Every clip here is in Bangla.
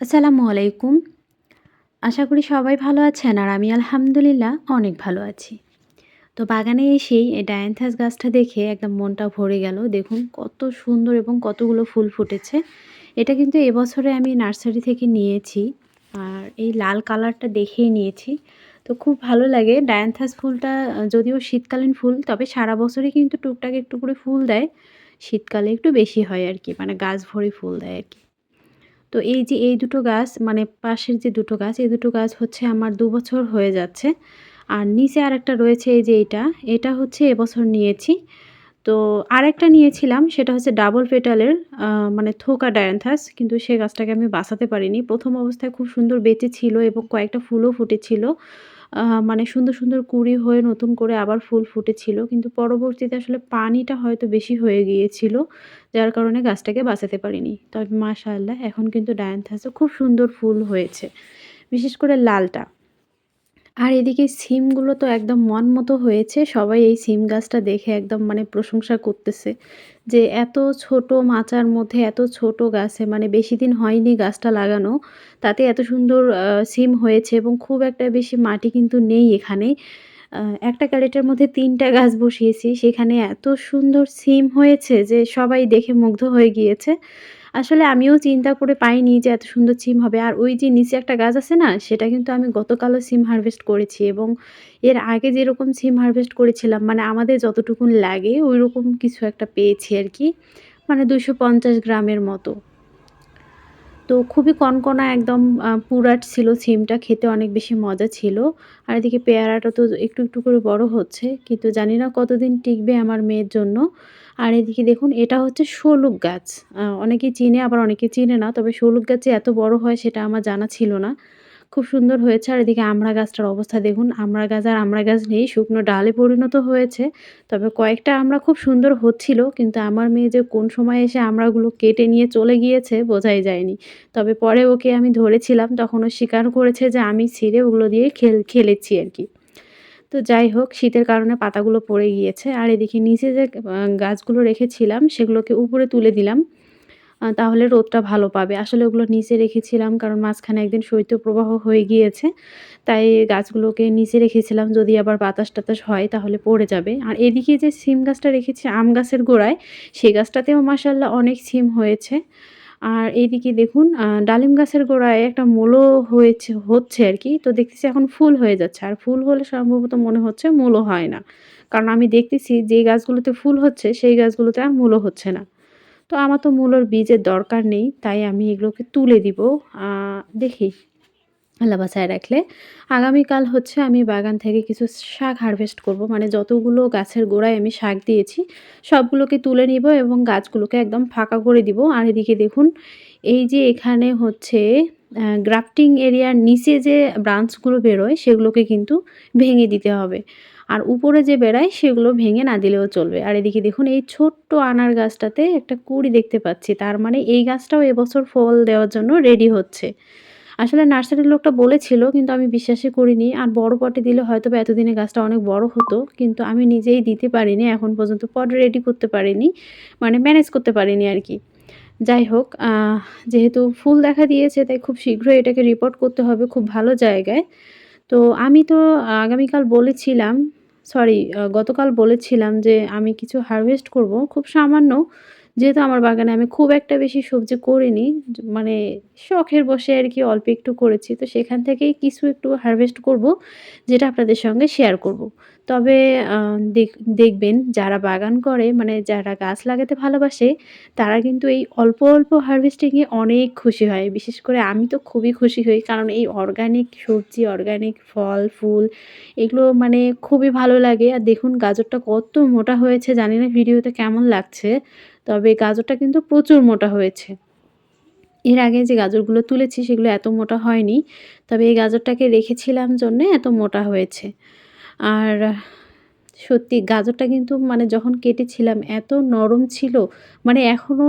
আসসালামু আলাইকুম। আশা করি সবাই ভালো আছেন আর আমি আলহামদুলিল্লাহ অনেক ভালো আছি। তো বাগানে এসেই এই ডায়ান্থাস গাছটা দেখে একদম মনটা ভরে গেল। দেখুন কত সুন্দর এবং কতগুলো ফুল ফুটেছে। এটা কিন্তু এবছরে আমি নার্সারি থেকে নিয়েছি। আর এই লাল কালারটা দেখেই নিয়েছি। তো খুব ভালো লাগে ডায়ান্থাস ফুলটা, যদিও শীতকালীন ফুল, তবে সারা বছরই কিন্তু টুকটাক একটু করে ফুল দেয়। শীতকালে একটু বেশি হয় আর কি মানে গাছ ভরে ফুল দেয় আরকি। তো এই যে এই দুটো গাছ মানে পাশের যে দুটো গাছ, এই দুটো গাছ হচ্ছে আমার দু বছর হয়ে যাচ্ছে। আর নিচে আর একটা রয়েছে এই যে এইটা, এটা হচ্ছে এবছর নিয়েছি। তো আরেকটা নিয়েছিলাম, সেটা হচ্ছে ডাবল পেটালের মানে থোকা ডায়ান্থাস, কিন্তু সে গাছটাকে আমি বাঁচাতে পারিনি। প্রথম অবস্থায় খুব সুন্দর বেঁচে ছিল এবং কয়েকটা ফুলও ফুটেছিল। মানে সুন্দর সুন্দর কুড়ি হয়ে নতুন করে আবার ফুল ফুটেছিল। কিন্তু পরবর্তীতে আসলে পানিটা হয়তো বেশি হয়ে গিয়েছিল, যার কারণে গাছটাকে বাঁচাতে পারিনি। তবে মাশাআল্লাহ, এখন কিন্তু ডায়ান্থাসে খুব সুন্দর ফুল হয়েছে, বিশেষ করে লালটা। আর এদিকে সিমগুলো তো একদম মন মতো হয়েছে, সবাই এই সিম গাছটা দেখে একদম মানে প্রশংসা করতেছে যে এত ছোট মাচার মধ্যে, এত ছোট গাছে মানে বেশি দিন হয়নি গাছটা লাগানো, তাতে এত সুন্দর সিম হয়েছে এবং খুব একটা বেশি মাটি কিন্তু নেই এখানে। একটা ক্যারেটের মধ্যে তিনটা গাছ বসিয়েছি, সেখানে এত সুন্দর সিম হয়েছে যে সবাই দেখে মুগ্ধ হয়ে গিয়েছে। আসলে আমিও চিন্তা করে পাইনি যে এত সুন্দর সিম হবে। আর ওই যে নিচে একটা গাছ আছে না, সেটা কিন্তু আমি গতকালও সিম হারভেস্ট করেছি এবং এর আগে যেরকম সিম হারভেস্ট করেছিলাম মানে আমাদের যতটুকুন লাগে ওই রকম কিছু একটা পেয়েছি আর কি মানে দুশো পঞ্চাশ গ্রামের মতো। তো খুবই কনকনা একদম পুরাট ছিল সিমটা, খেতে অনেক বেশি মজা ছিল। আর এদিকে পেয়ারাটা তো একটু একটু করে বড় হচ্ছে, কিন্তু জানি না কতদিন টিকবে আমার মেয়ের জন্য। আর এদিকে দেখুন, এটা হচ্ছে শোলুক গাছ। অনেকে চিনে, আবার অনেকে চিনে না, তবে শোলুক গাছে এত বড় হয় সেটা আমার জানা ছিল না। খুব সুন্দর হয়েছে, আর এদিকে আমড়া গাছটার অবস্থা দেখুন, আমড়া গাছ আর আমড়া গাছ নেই, শুকনো ডালে পরিণত হয়েছে। তবে কয়েকটা আমরা খুব সুন্দর হচ্ছিল, কিন্তু আমার মেয়ে যে কোন সময় এসে আমড়াগুলো কেটে নিয়ে চলে গিয়েছে বোঝাই যায়নি। তবে পরে ওকে আমি ধরেছিলাম, তখন ও স্বীকার করেছে যে আমি ছিঁড়ে ওগুলো দিয়ে খেল, খেলেছি আর কি। তো যাই হোক, শীতের কারণে পাতাগুলো পড়ে গিয়েছে। আর এদিকে নিচে যে গাছগুলো রেখেছিলাম, সেগুলোকে উপরে তুলে দিলাম। তাহলে রোদটা ভালো পাবে। আসলে ওগুলো নিচে রেখেছিলাম, কারণ মাঝখানে একদিন শৈত্যপ্রবাহ হয়ে গিয়েছে। তাই গাছগুলোকে নিচে রেখেছিলাম, যদি আবার বাতাস টাতাস হয় তাহলে পড়ে যাবে। আর এদিকে যে সিম গাছটা রেখেছি, আম গাছের গোড়ায় সেই গাছটাতেও মাসাল্লাহ অনেক সিম হয়েছে। আর এইদিকে দেখুন ডালিম গাছের গোড়ায় একটা মূলো হয়েছে, হচ্ছে আর কি। তো দেখতেছি এখন ফুল হয়ে যাচ্ছে। আর ফুল হলে সম্ভবত মনে হচ্ছে মূলো হয় না। কারণ আমি দেখতেছি যে গাছগুলোতে ফুল হচ্ছে, সেই গাছগুলোতে আর মূলো হচ্ছে না। তো আমার তো মূলোর বীজের দরকার নেই, তাই আমি এগুলোকে তুলে দিব। দেখি। আল্লাহ বাসায় রাখলে। আগামীকাল হচ্ছে আমি বাগান থেকে কিছু শাক হারভেস্ট করব। মানে যতগুলো গাছের গোড়ায় আমি শাক দিয়েছি, সবগুলোকে তুলে নিব এবং গাছগুলোকে একদম ফাঁকা করে দিব। আর এদিকে দেখুন, এই যে এখানে হচ্ছে গ্রাফটিং এরিয়ার নিচে যে ব্রাঞ্চগুলো বেরোয়, সেগুলোকে কিন্তু ভেঙে দিতে হবে। আর উপরে যে বেড়ায়, সেগুলো ভেঙে না দিলেও চলবে। আর এদিকে দেখুন, এই ছোট্ট আনার গাছটাতে একটা কুড়ি দেখতে পাচ্ছি। তার মানে এই গাছটাও এবছর ফল দেওয়ার জন্য রেডি হচ্ছে। আসলে নার্সারির লোকটা বলেছিল, কিন্তু আমি বিশ্বাসই করিনি। আর বড় পটে দিলে হয়তো বা এতদিনে গাছটা অনেক বড় হতো, কিন্তু আমি নিজেই দিতে পারিনি, এখন পর্যন্ত পট রেডি করতে পারিনি মানে ম্যানেজ করতে পারিনি আর কি। যাই হোক যেহেতু ফুল দেখা দিয়েছে, তাই খুব শীঘ্রই এটাকে রিপোর্ট করতে হবে খুব ভালো জায়গায়। তো আমি তো আগামীকাল বলেছিলাম সরি গতকাল বলেছিলাম যে আমি কিছু হারভেস্ট করব, খুব সামান্য। যেহেতু আমার বাগানে আমি খুব একটা বেশি সবজি করিনি মানে শখের বসে আর কি অল্প একটু করেছি। তো সেখান থেকেই কিছু একটু হারভেস্ট করব, যেটা আপনাদের সঙ্গে শেয়ার করব। তবে দেখবেন যারা বাগান করে মানে যারা গাছ লাগাতে ভালোবাসে, তারা কিন্তু এই অল্প অল্প হারভেস্টিংয়ে অনেক খুশি হয়। বিশেষ করে আমি তো খুবই খুশি হই, কারণ এই অর্গানিক সবজি অর্গানিক ফল, ফুল, এগুলো মানে খুবই ভালো লাগে। আর দেখুন, গাজরটা কত মোটা হয়েছে, জানি না ভিডিওতে কেমন লাগছে। তবে গাজরটা কিন্তু প্রচুর মোটা হয়েছে। এর আগে যে গাজরগুলো তুলেছি সেগুলো এত মোটা হয়নি, তবে এই গাজরটাকে রেখেছিলাম জন্যে এত মোটা হয়েছে। আর সত্যি গাজরটা কিন্তু মানে যখন কেটেছিলাম এত নরম ছিল মানে এখনও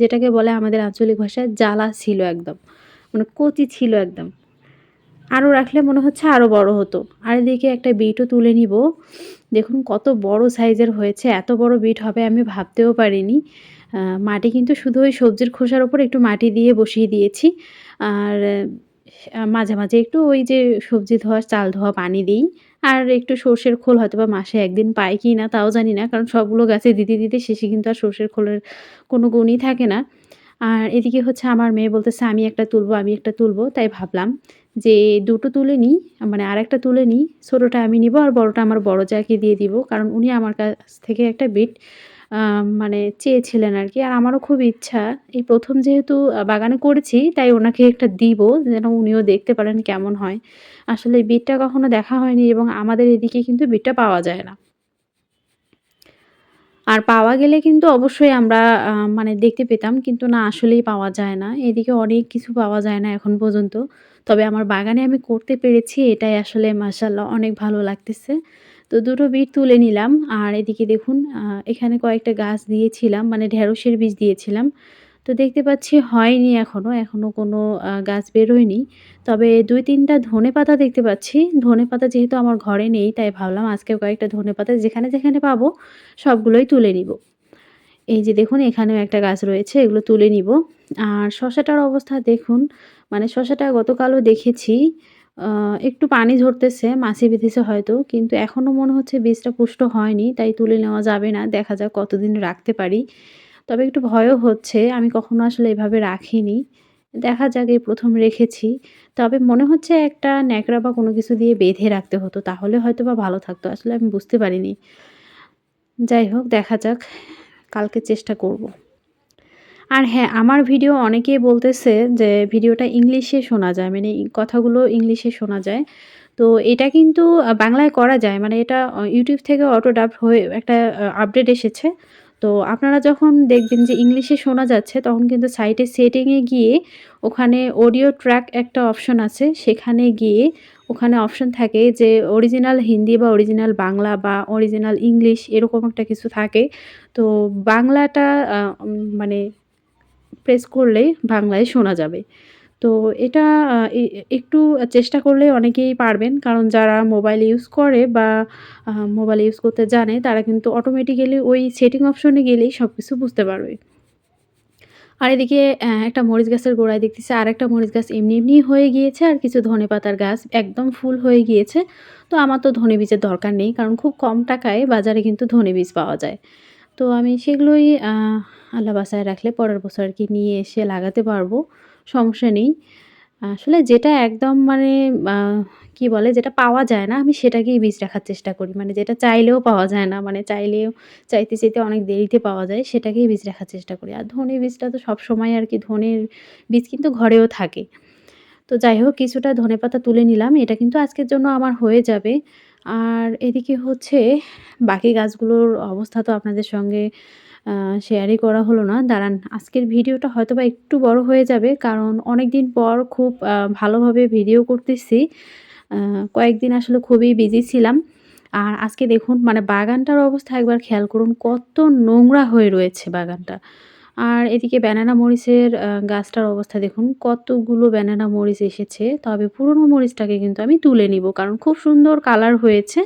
যেটাকে বলে আমাদের আঞ্চলিক ভাষায় জ্বালা ছিল একদম মানে কচি ছিল একদম। আরও রাখলে মনে হচ্ছে আরও বড় হতো। আর এদিকে একটা বিটও তুলে নিব। দেখুন কত বড় সাইজের হয়েছে, এত বড় বিট হবে আমি ভাবতেও পারিনি। মাটি কিন্তু শুধু ওই সবজির খোসার ওপর একটু মাটি দিয়ে বসিয়ে দিয়েছি। আর মাঝে মাঝে একটু ওই যে সবজি ধোয়া, চাল ধোয়া পানি দিই। আর একটু সর্ষের খোল হয়তো বা মাসে একদিন পাই কি না তাও জানি না, কারণ সবগুলো গাছে দিতে দিতে শেষে কিন্তু আর সর্ষের খোলের কোনো গুণই থাকে না। আর এদিকে হচ্ছে আমার মেয়ে বলতেছে, আমি একটা তুলবো, আমি একটা তুলবো। তাই ভাবলাম যে দুটো তুলে নিই মানে আরেকটা তুলে নিই, ছোটোটা আমি নিব আর বড়টা আমার বড় জায়গাকে দিয়ে দিব কারণ উনি আমার কাছ থেকে একটা বিট মানে চেয়েছিলেন আর কি আর আমারও খুব ইচ্ছা এই প্রথম যেহেতু বাগানে করেছি, তাই ওনাকে একটা দিব, যেন উনিও দেখতে পারেন কেমন হয় আসলে বিটটা কখনো দেখা হয়নি এবং আমাদের এদিকে কিন্তু বিটটা পাওয়া যায় না আর পাওয়া গেলে কিন্তু অবশ্যই আমরা মানে দেখতে পেতাম। কিন্তু না আসলেই পাওয়া যায় না। এদিকে অনেক কিছু পাওয়া যায় না এখন পর্যন্ত। তবে আমার বাগানে আমি করতে পেরেছি এটাই আসলে মাশাআল্লাহ অনেক ভালো লাগতেছে। তো দুটো বিট তুলে নিলাম। আর এদিকে দেখুন এখানে কয়েকটা গাছ দিয়েছিলাম মানে ঢেঁড়সের বীজ দিয়েছিলাম। তো দেখতে পাচ্ছি হয়নি এখনও, এখনও কোনো গাছ বেরোয়নি। তবে ২-৩ টা ধনেপাতা দেখতে পাচ্ছি। ধনেপাতা যেহেতু আমার ঘরে নেই তাই ভাবলাম আজকে কয়েকটা ধনেপাতা যেখানে, যেখানে পাবো সবগুলোই তুলে নিব। এই যে দেখুন এখানেও একটা গাছ রয়েছে এগুলো তুলে নিব। আর শশাটার অবস্থা দেখুন মানে শশাটা গতকালও দেখেছি একটু পানি ঝরতেছে, মাছি বেঁধেছে হয়তো। কিন্তু এখনও মনে হচ্ছে বীজটা পুষ্ট হয়নি তাই তুলে নেওয়া যাবে না। দেখা যাক কতদিন রাখতে পারি। তবে একটু ভয়ও হচ্ছে। আমি কখনো আসলে এভাবে রাখিনি। দেখা যাক এই প্রথম রেখেছি। তবে মনে হচ্ছে একটা ন্যাকড়া বা কোনো কিছু দিয়ে বেঁধে রাখতে হতো। তাহলে হয়তো বা ভালো থাকতো। আসলে আমি বুঝতে পারিনি। যাই হোক দেখা যাক। কালকে চেষ্টা করব। আর হ্যাঁ, আমার ভিডিও অনেকেই বলতেছে যে ভিডিওটা ইংলিশে শোনা যায়। মানে কথাগুলো ইংলিশে শোনা যায়। তো এটা কিন্তু বাংলায় করা যায়। মানে এটা ইউটিউব থেকে অটো ডাব হয়ে একটা আপডেট এসেছে। তো আপনারা যখন দেখবেন যে ইংলিশে শোনা যাচ্ছে তখন কিন্তু সাইটে সেটিংয়ে গিয়ে ওখানে অডিও ট্র্যাক একটা অপশন আছে। সেখানে গিয়ে ওখানে অপশন থাকে যে অরিজিনাল হিন্দি বা অরিজিনাল বাংলা বা অরিজিনাল ইংলিশ এরকম একটা কিছু থাকে। তো বাংলাটা মানে প্রেস করলেই বাংলায় শোনা যাবে। তো এটা একটু চেষ্টা করলে অনেকেই পারবেন। কারণ যারা মোবাইল ইউজ করে বা মোবাইল ইউজ করতে জানে তারা কিন্তু অটোমেটিক্যালি ওই সেটিং অপশনে গেলেই সব কিছু বুঝতে পারবে। আর এদিকে একটা মরিচ গাছের গোড়ায় দেখতেছি আরেকটা মরিচ গাছ এমনি, এমনি হয়ে গিয়েছে আর কিছু ধনেপাতার গাছ একদম ফুল হয়ে গিয়েছে। তো আমার তো ধনে বীজের দরকার নেই। কারণ খুব কম টাকায় বাজারে কিন্তু ধনে বীজ পাওয়া যায়। তো আমি সেগুলোই আল্লাহ বাঁচায় রাখলে পরের বছর আর কি নিয়ে এসে লাগাতে পারব। সমস্যা নেই। আসলে যেটা একদম মানে কি বলে যেটা পাওয়া যায় না আমি সেটাকেই বীজ রাখার চেষ্টা করি। মানে যেটা চাইলেও পাওয়া যায় না। মানে চাইলেও চাইতে, চাইতে অনেক দেরিতে পাওয়া যায় সেটাকেই বীজ রাখার চেষ্টা করি। আর ধনে বীজটা তো সবসময় আরকি ধনের বীজ কিন্তু ঘরেও থাকে। তো যাই হোক কিছুটা ধনেপাতা তুলে নিলাম। এটা কিন্তু আজকের জন্য আমার হয়ে যাবে। আর এদিকে হচ্ছে বাকি গাছগুলোর অবস্থা তো আপনাদের সঙ্গে শেয়ারই করা হলো না। দাঁড়ান, আজকের ভিডিওটা হয়তো বা একটু বড় হয়ে যাবে। কারণ অনেক দিন পর খুব ভালোভাবে ভিডিও করতেছি। কয়েকদিন আসলে খুবই বিজি ছিলাম। আর আজকে দেখুন মানে বাগানটার অবস্থা একবার খেয়াল করুন, কত নোংরা হয়ে রয়েছে বাগানটা। আর এদিকে ব্যানানা মরিচের গাছটার অবস্থা দেখুন, কতগুলো ব্যানানা মরিচ এসেছে। তবে পুরনো মরিচটাকে কিন্তু আমি তুলে নিব। কারণ খুব সুন্দর কালার হয়েছে।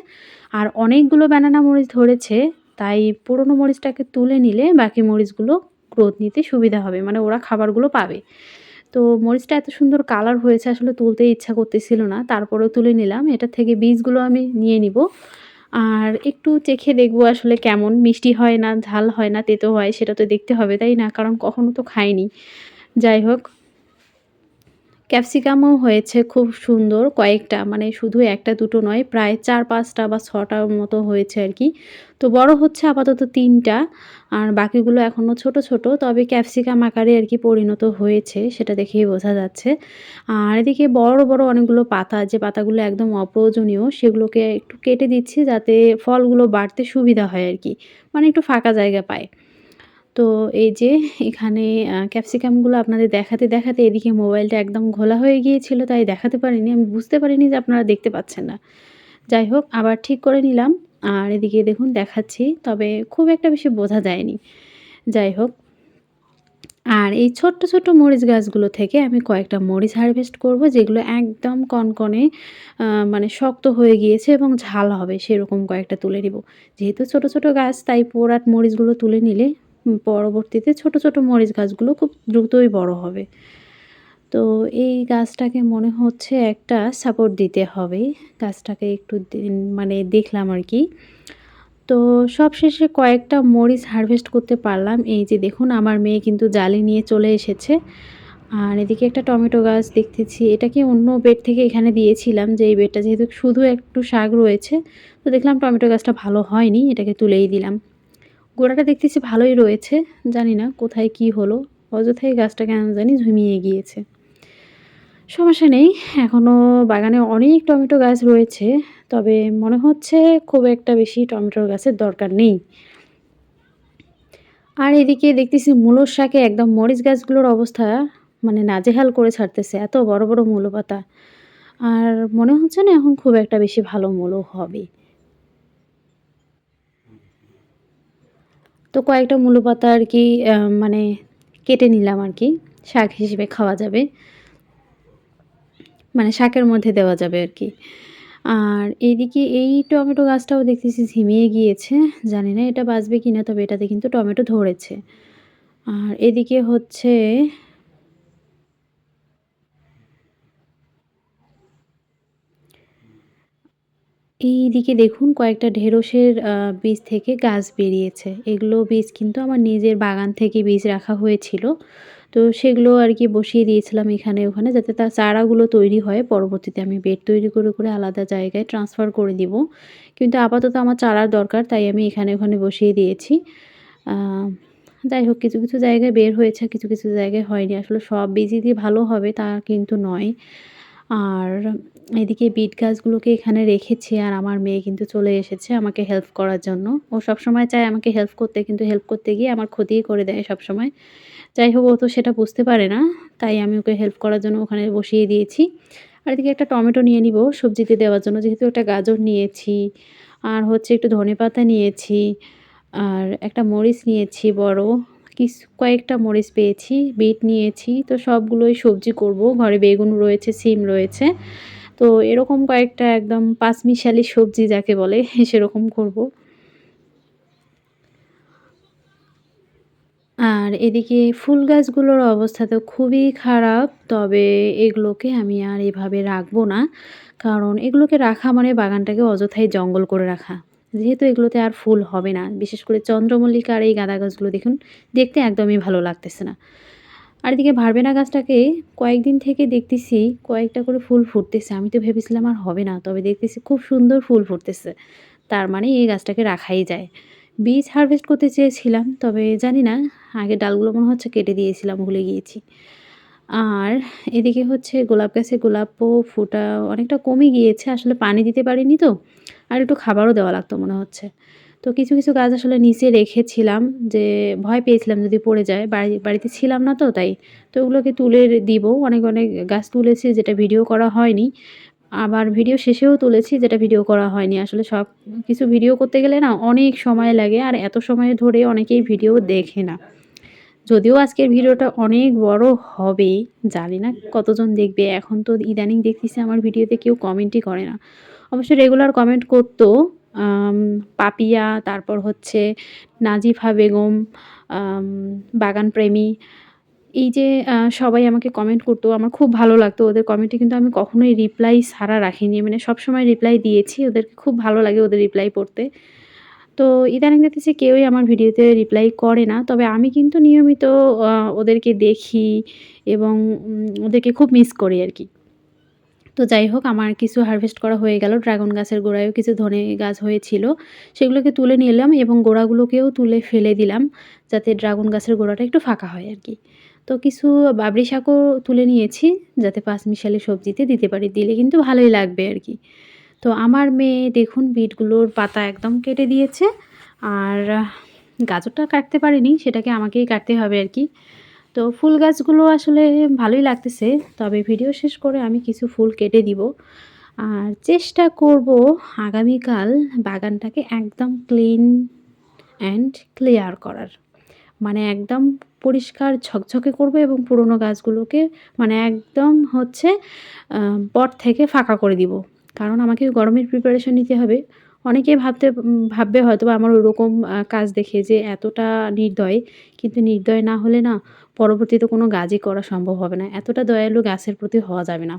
আর অনেকগুলো ব্যানানা মরিচ ধরেছে। তাই পুরনো মরিচটাকে তুলে নিলে বাকি মরিচগুলো গ্রোথ নিতে সুবিধা হবে। মানে ওরা খাবারগুলো পাবে। তো মরিচটা এত সুন্দর কালার হয়েছে, আসলে তুলতে ইচ্ছা করতেছিল না। তারপরেও তুলে নিলাম। এটা থেকে বীজগুলো আমি নিয়ে নিব। আর একটু চেখে দেখব আসলে কেমন মিষ্টি হয় না ঝাল হয় না তেতো হয় সেটা তো দেখতে হবে, তাই না? কারণ কখনো তো খাইনি। যাই হোক ক্যাপসিকামও হয়েছে খুব সুন্দর কয়েকটা মানে শুধু একটা দুটো নয় প্রায় চার পাঁচটা বা ছটার মতো হয়েছে আর কি তো বড় হচ্ছে আপাতত তিনটা আর বাকিগুলো এখনও ছোট, ছোট তবে ক্যাপসিকাম আকারে আর কি পরিণত হয়েছে সেটা দেখেই বোঝা যাচ্ছে। আর এদিকে বড়, বড় অনেকগুলো পাতা যে পাতাগুলো একদম অপ্রয়োজনীয় সেগুলোকে একটু কেটে দিচ্ছি যাতে ফলগুলো বাড়তে সুবিধা হয় আর কি মানে একটু ফাঁকা জায়গা পায়। তো এই যে এখানে ক্যাপসিকামগুলো আপনাদের দেখাতে, দেখাতে এদিকে মোবাইলটা একদম ঘোলা হয়ে গিয়েছিল তাই দেখাতে পারিনি। আমি বুঝতে পারিনি যে আপনারা দেখতে পাচ্ছেন না। যাই হোক আবার ঠিক করে নিলাম। আর এদিকে দেখুন দেখাচ্ছি। তবে খুব একটা বেশি বোঝা যায়নি। যাই হোক আর এই ছোট্ট, ছোট্ট মরিচ গাছগুলো থেকে আমি কয়েকটা মরিচ হারভেস্ট করব যেগুলো একদম কনকনে মানে শক্ত হয়ে গিয়েছে এবং ঝাল হবে সেরকম কয়েকটা তুলে নিব। যেহেতু ছোট, ছোট গাছ তাই পোড়াট মরিচগুলো তুলে নিলে পরবর্তীতে ছোট ছোট মরিচ গাছগুলো খুব দ্রুতই বড় হবে। তো এই গাছটাকে মনে হচ্ছে একটা সাপোর্ট দিতে হবে। গাছটাকে একটু মানে দেখলাম আর কি। তো সবশেষে কয়েকটা মরিচ হারভেস্ট করতে পারলাম। এই যে দেখুন, আমার মেয়ে কিন্তু জালি নিয়ে চলে এসেছে। আর এদিকে একটা টমেটো গাছ দেখতেছি। এটাকে অন্য বেড থেকে এখানে দিয়েছিলাম যে এই বেডটা যেহেতু শুধু একটু শাক রয়েছে, তো দেখলাম টমেটো গাছটা ভালো হয়নি, এটাকে তুলেই দিলাম। গোড়াটা দেখতেছি ভালোই রয়েছে, জানি না কোথায় কি হলো। অযথাই গাছটা কেন জানি ঝুমিয়ে গিয়েছে। সমস্যা নেই এখনও বাগানে অনেক টমেটো গাছ রয়েছে, তবে মনে হচ্ছে খুব একটা বেশি টমেটোর গাছের দরকার নেই। আর এদিকে দেখতেছি মূলোর শাকে একদম মরিচ গাছগুলোর অবস্থা মানে নাজেহাল করে ছাড়তেছে, এত বড় বড় মূলো পাতা আর মনে হচ্ছে না এখন খুব একটা বেশি ভালো মূলো হবে। তো কয়েকটা মূল পাতা আর কি মানে কেটে নিলাম আর কি। শাক হিসেবে খাওয়া যাবে। মানে শাকের মধ্যে দেওয়া যাবে আর কি। আর এইদিকে এই টমেটো গাছটাও দেখতেছি ঝিমিয়ে গিয়েছে। জানি না এটা বাঁচবে কি না তবে এটাতে কিন্তু টমেটো ধরেছে। আর এদিকে হচ্ছে এই দিকে দেখুন কয়েকটা ঢেঁড়সের বীজ থেকে গাছ বেরিয়েছে। এগুলো বীজ কিন্তু আমার নিজের বাগান থেকে বীজ রাখা হয়েছিল। তো সেগুলো আর কি বসিয়ে দিয়েছিলাম এখানে ওখানে যাতে তার চারাগুলো তৈরি হয়। পরবর্তীতে আমি বেড তৈরি করে করে আলাদা জায়গায় ট্রান্সফার করে দিব। কিন্তু আপাতত আমার চারার দরকার, তাই আমি এখানে ওখানে বসিয়ে দিয়েছি। যাই হোক, কিছু কিছু জায়গায় বের হয়েছে, কিছু কিছু জায়গায় হয়নি। আসলে সব বীজই দিয়ে ভালো হবে তা কিন্তু নয়। আর এদিকে বিট গাছগুলোকে এখানে রেখেছি আর আমার মেয়ে কিন্তু চলে এসেছে আমাকে হেল্প করার জন্য। ও সবসময় চায় আমাকে হেল্প করতে, কিন্তু হেল্প করতে গিয়ে আমার ক্ষতিই করে দেয় সবসময়। যাই হোক, ও তো সেটা বুঝতে পারে না, তাই আমি ওকে হেল্প করার জন্য ওখানে বসিয়ে দিয়েছি। আর এদিকে একটা টমেটো নিয়ে নিব সবজিতে দেওয়ার জন্য, যেহেতু একটা গাজর নিয়েছি, আর হচ্ছে একটু ধনে পাতা নিয়েছি, আর একটা মরিচ নিয়েছি বড়। কিছু, কয়েকটা মরিচ পেয়েছি, বিট নিয়েছি, তো সবগুলোই সবজি করব। ঘরে বেগুন রয়েছে, সিম রয়েছে। তো এরকম কয়েকটা একদম পাঁচমিশালি সবজি যাকে বলে, সেরকম করব। আর এদিকে ফুল গাছগুলোর অবস্থা তো খুবই খারাপ, তবে এগুলোকে আমি আর এভাবে রাখব না। কারণ এগুলোকে রাখা মানে বাগানটাকে অযথাই জঙ্গল করে রাখা। যেহেতু এগুলোতে আর ফুল হবে না, বিশেষ করে চন্দ্রমল্লিকা আর এই গাঁদা গাছগুলো দেখুন, দেখতে একদমই ভালো লাগতেছে না। আর এদিকে ভারবেনা গাছটাকে কয়েকদিন থেকে দেখতেছি কয়েকটা করে ফুল ফুটতেছে, আমি তো ভেবেছিলাম আর হবে না, তবে দেখতেছি খুব সুন্দর ফুল ফুটতেছে, তার মানে এই গাছটাকে রাখাই যায়। বীজ হারভেস্ট করতে চেয়েছিলাম, তবে জানি না, আগে ডালগুলো মনে হচ্ছে কেটে দিয়েছিলাম, ভুলে গিয়েছি। আর এদিকে হচ্ছে গোলাপ গাছে গোলাপও ফোটা অনেকটা কমে গিয়েছে, আসলে পানি দিতে পারিনি তো আর একটু খাবারও দেওয়া লাগতো মনে হচ্ছে। তো কিছু কিছু গাছ আসলে নিচে রেখেছিলাম যে ভয় পেয়েছিলাম যদি পড়ে যায়। বাড়ি, বাড়িতে ছিলাম না তো তাই। তো ওগুলোকে তুলে দিব। অনেক অনেক গাছ তুলেছি যেটা ভিডিও করা হয়নি। আবার ভিডিও শেষেও তুলেছি যেটা ভিডিও করা হয়নি। আসলে সব কিছু ভিডিও করতে গেলে না অনেক সময় লাগে আর এত সময় ধরে অনেকেই ভিডিও দেখে না। যদিও আজকের ভিডিওটা অনেক বড় হবে, জানি না কতজন দেখবে। এখন তো ইদানিং দেখতেছি আমার ভিডিওতে কেউ কমেন্টই করে না। অবশ্য রেগুলার কমেন্ট করতো পাপিয়া, তারপর হচ্ছে নাজিফা বেগম বাগান প্রেমী। এই যে সবাই আমাকে কমেন্ট করতো, আমার খুব ভালো লাগতো ওদের কমেন্টে কিন্তু আমি কখনোই রিপ্লাই সারা রাখিনি। মানে সবসময় রিপ্লাই দিয়েছি, ওদেরকে খুব ভালো লাগে ওদের রিপ্লাই পড়তে। তো ইদানিং দেখতেছি কেউই আমার ভিডিওতে রিপ্লাই করে না, তবে আমি কিন্তু নিয়মিত ওদেরকে দেখি এবং ওদেরকে খুব মিস করি আর কি। তো যাই হোক, আমার কিছু হারভেস্ট করা হয়ে গেল। ড্রাগন গাছের গোড়ায়ও কিছু ধনে গাছ হয়েছিল। সেগুলোকে তুলে নিলাম এবং গোড়াগুলোকেও তুলে ফেলে দিলাম যাতে ড্রাগন গাছের গোড়াটা একটু ফাঁকা হয় আর কি। তো কিছু বাবরি শাকও তুলে নিয়েছি যাতে পাঁচমিশালি সবজিতে দিতে পারি। দিলে কিন্তু ভালোই লাগবে আর কি। তো আমার মেয়ে দেখুন বিটগুলোর পাতা একদম কেটে দিয়েছে। আর গাজরটা কাটতে পারিনি, সেটাকে আমাকেই কাটতে হবে আর কি। তো ফুল গাছগুলো আসলে ভালোই লাগতেছে, তবে ভিডিও শেষ করে আমি কিছু ফুল কেটে দিব। আর চেষ্টা করব আগামীকাল বাগানটাকে একদম ক্লিন অ্যান্ড ক্লিয়ার করার। মানে একদম পরিষ্কার ঝকঝকে করব এবং পুরনো গাছগুলোকে মানে একদম হচ্ছে পট থেকে ফাঁকা করে দিব। কারণ আমাকে গরমের প্রিপারেশন নিতে হবে। অনেকেই ভাবতে ভাববে হয়তোবা আমার ওরকম কাজ দেখে যে এতটা নির্দয়। কিন্তু নির্দয় না হলে না পরবর্তীতে কোনো গাছই করা সম্ভব হবে না। এতটা দয়ালু গাছের প্রতি হওয়া যাবে না।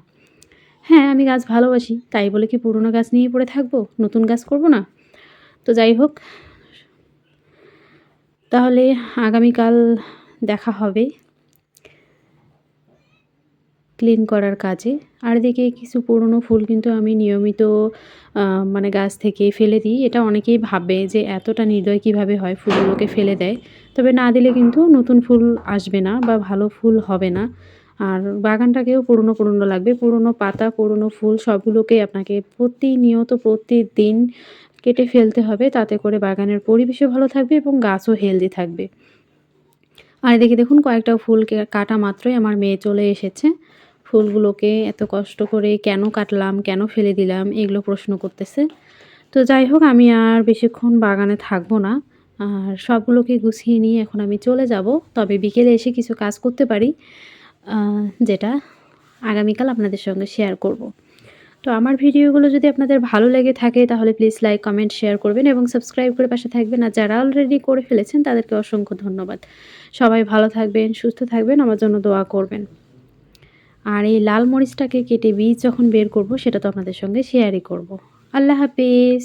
হ্যাঁ, আমি গাছ ভালোবাসি। তাই বলে কি পুরনো গাছ নিয়েই পড়ে থাকব? নতুন গাছ করব না? তো যাই হোক তাহলে আগামীকাল দেখা হবে। ক্লিন করার কাজে। আর এদিকে কিছু পুরনো ফুল কিন্তু আমি নিয়মিত মানে গাছ থেকে ফেলে দিই। এটা অনেকেই ভাববে যে এতটা নির্দয় কীভাবে হয় ফুলগুলোকে ফেলে দেয়। তবে না দিলে কিন্তু নতুন ফুল আসবে না বা ভালো ফুল হবে না। আর বাগানটাকেও পুরনো, পুরনো লাগবে। পুরনো পাতা, পুরনো ফুল সবগুলোকেই আপনাকে প্রতিনিয়ত প্রতিদিন কেটে ফেলতে হবে। তাতে করে বাগানের পরিবেশও ভালো থাকবে এবং গাছও হেলদি থাকবে। আর এদিকে দেখুন কয়েকটা ফুল কাটা মাত্রই আমার মেয়ে চলে এসেছে। ফুলগুলোকে এত কষ্ট করে কেন কাটলাম, কেন ফেলে দিলাম এগুলো প্রশ্ন করতেছে। তো যাই হোক আমি আর বেশিক্ষণ বাগানে থাকব না। আর সবগুলোকে গুছিয়ে নিয়ে এখন আমি চলে যাব। তবে বিকেলে এসে কিছু কাজ করতে পারি। যেটা আগামীকাল আপনাদের সঙ্গে শেয়ার করব। তো আমার ভিডিওগুলো যদি আপনাদের ভালো লেগে থাকে তাহলে প্লিজ লাইক, কমেন্ট, শেয়ার করবেন এবং সাবস্ক্রাইব করে পাশে থাকবেন। আর যারা অলরেডি করে ফেলেছেন তাদেরকে অসংখ্য ধন্যবাদ। সবাই ভালো থাকবেন, সুস্থ থাকবেন, আমার জন্য দোয়া করবেন। আর এই লাল মরিচটাকে কেটে বীজ যখন বের করব, সেটা তো আপনাদের সঙ্গে শেয়ারই করব। আল্লাহ হাফেজ।